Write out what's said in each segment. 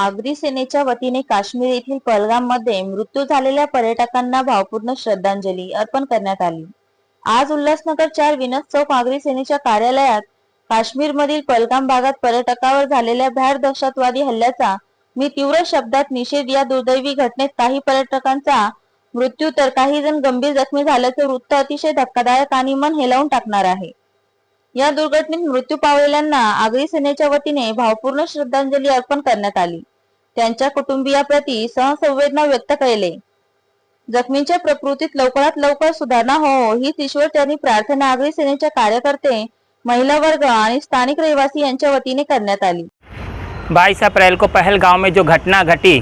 आगरी सेनेच्या वतीने काश्मीर येथील पहलगाममध्ये मृत्यू झालेल्या पर्यटकांना भावपूर्ण श्रद्धांजली अर्पण करण्यात आली. आज उल्हासनगर चार विनोद चौक आगरी सेनेच्या कार्यालयात काश्मीर मधील पलगाम भागात पर्यटकावर झालेल्या भ्याड दहशतवादी हल्ल्याचा मी तीव्र शब्दात निषेध या दुर्दैवी घटनेत काही पर्यटकांचा मृत्यू तर काही जण गंभीर जखमी झाल्याचे वृत्त अतिशय धक्कादायक आणि मन हेलावून टाकणार आहे. या दुर्घटनेत मृत्यू पावलेल्यांना आगरी सेनेच्या वतीने भावपूर्ण श्रद्धांजली अर्पण करण्यात आली. त्यांच्या कुटुंबियाप्रती सहसंवेदना व्यक्त केले. जखमींच्या प्रकृतीत लवकरात लवकर सुधारणा हो हीच ईश्वरचरणी प्रार्थना आगरी सेनेच्या कार्यकर्ते महिला वर्ग आणि स्थानिक रहिवासी यांच्या वतीने करण्यात आली. बाईस अप्रैल को पहलगांव में जो घटना घटी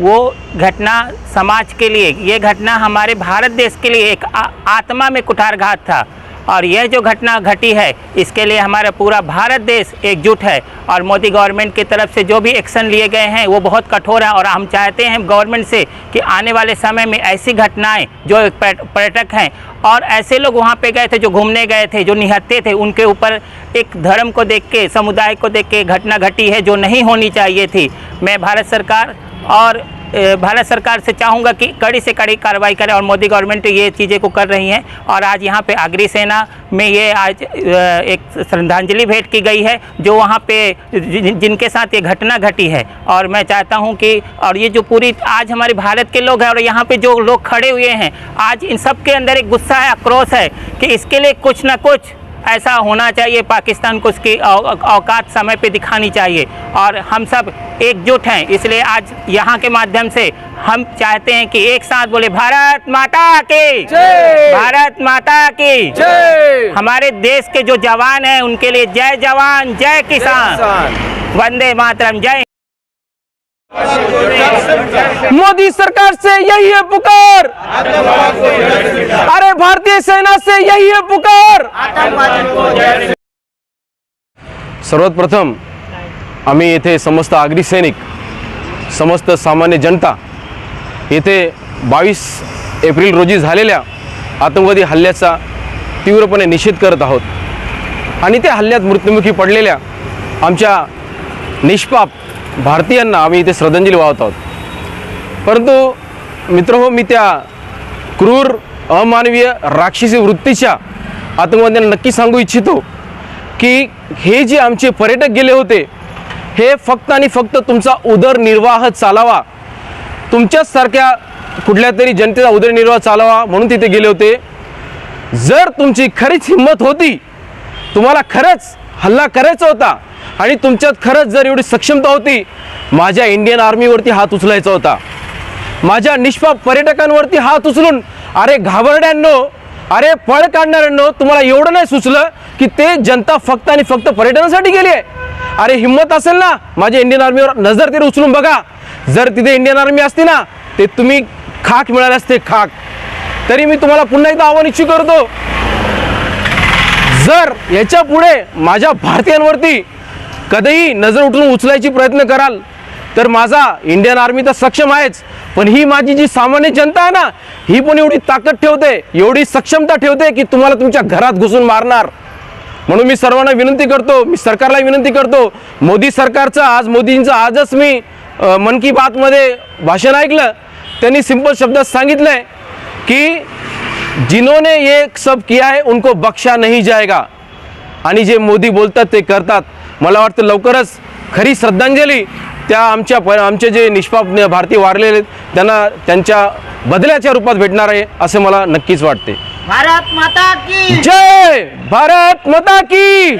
वो घटना समाज के लिए ये घटना हमारे भारत देश के लिए एक आ- आत्मा में कुठारघात था। और यह जो घटना घटी है, इसके लिए हमारा पूरा भारत देश एकजुट है। और मोदी गवर्नमेंट की तरफ़ से जो भी एक्शन लिए गए हैं, वो बहुत कठोर हैं और हम चाहते हैं गवर्नमेंट से कि आने वाले समय में ऐसी घटनाएँ जो पर्यटक हैं और ऐसे लोग वहाँ पे गए थे जो घूमने गए थे, जो निहत्ते थे, उनके ऊपर एक धर्म को देख के, समुदाय को देख के घटना घटी है जो नहीं होनी चाहिए थी। मैं भारत सरकार और भारत सरकार से चाहूँगा कि कड़ी से कड़ी कार्रवाई करें और मोदी गवर्नमेंट ये चीज़ें को कर रही हैं। और आज यहाँ पे आगरी सेना में ये आज एक श्रद्धांजलि भेंट की गई है, जो वहाँ पे जिनके साथ ये घटना घटी है। और मैं चाहता हूँ कि, और ये जो पूरी, आज हमारे भारत के लोग हैं और यहाँ पे जो लोग खड़े हुए हैं, आज इन सब के अंदर एक गुस्सा है, आक्रोश है कि इसके लिए कुछ ना कुछ ऐसा होना चाहिए पाकिस्तान को उसकी औकात समय पे दिखानी चाहिए। और हम सब एकजुट हैं इसलिए आज यहाँ के माध्यम से हम चाहते हैं कि एक साथ बोले भारत माता की! जय! भारत माता की! जय! हमारे देश के जो जवान हैं उनके लिए जय जवान जय किसान। वंदे मातरम जय मोदी सरकार से यही है पुकार। अरे से यही है पुकार। सर्वात प्रथम आम्ही येथे समस्त आगरी सैनिक समस्त सामान्य जनता येथे बावीस एप्रिल रोजी झालेल्या आतंकवादी हल्ल्याचा तीव्रपणे निषेध करत आहोत. आणि त्या हल्ल्यात मृत्युमुखी पडलेल्या आमच्या निष्पाप भारतीयांना आम्ही इथे श्रद्धांजली वाहत आहोत. परंतु मित्र हो मी त्या क्रूर अमानवीय राक्षसी वृत्तीच्या आतंकवाद्यांना नक्की सांगू इच्छितो की हे जे आमचे पर्यटक गेले होते हे फक्त आणि फक्त तुमचा उदरनिर्वाह चालावा. तुमच्याचसारख्या कुठल्या तरी जनतेचा उदरनिर्वाह चालावा म्हणून तिथे गेले होते. जर तुमची खरीच हिंमत होती तुम्हाला खरंच हल्ला करायचा होता आणि तुमच्यात खरंच जर एवढी सक्षमता होती माझ्या इंडियन आर्मीवरती हात उचलायचा होता. माझ्या निष्पाप पर्यटकांवरती हात उचलून अरे घाबरड्यांनो अरे पळ काढणाऱ्यांनो तुम्हाला एवढं नाही सुचलं की ते जनता फक्त आणि फक्त पर्यटनासाठी गेली आहे. अरे हिंमत असेल ना माझ्या इंडियन आर्मीवर नजर तरी उचलून बघा. जर तिथे इंडियन आर्मी असती ना ते तुम्ही खाक मिळाले असते खाक. तरी मी तुम्हाला पुन्हा एकदा आव्हान इच्छू करतो. जर याच्यापुढे माझ्या भारतीयांवरती कधीही नजर उठून उचलायची प्रयत्न कराल तर माझा इंडियन आर्मी तर सक्षम आहेच. पण ही माझी जी सामान्य जनता आहे ना ही पण एवढी ताकद ठेवते एवढी सक्षमता ठेवते की तुम्हाला तुमच्या घरात घुसून मारणार. म्हणून मी सर्वांना विनंती करतो मी सरकारला विनंती करतो मोदी सरकारचं आज मोदींचं आजच मी मन की बातमध्ये भाषण ऐकलं. त्यांनी सिंपल शब्दात सांगितलंय की जिन्होंने ये सब किया है उनको बख्शा नहीं जाएगा. आणि जे मोदी बोलतात ते करतात. मला वाटतं लवकरच खरी श्रद्धांजली त्या आमच्या प आमचे जे निष्पाप भारतीय वारलेले आहेत, त्यांना त्यांच्या बदल्याच्या रूपात भेटणार आहे असे मला नक्कीच वाटते. भारत माता की जय भारत माता की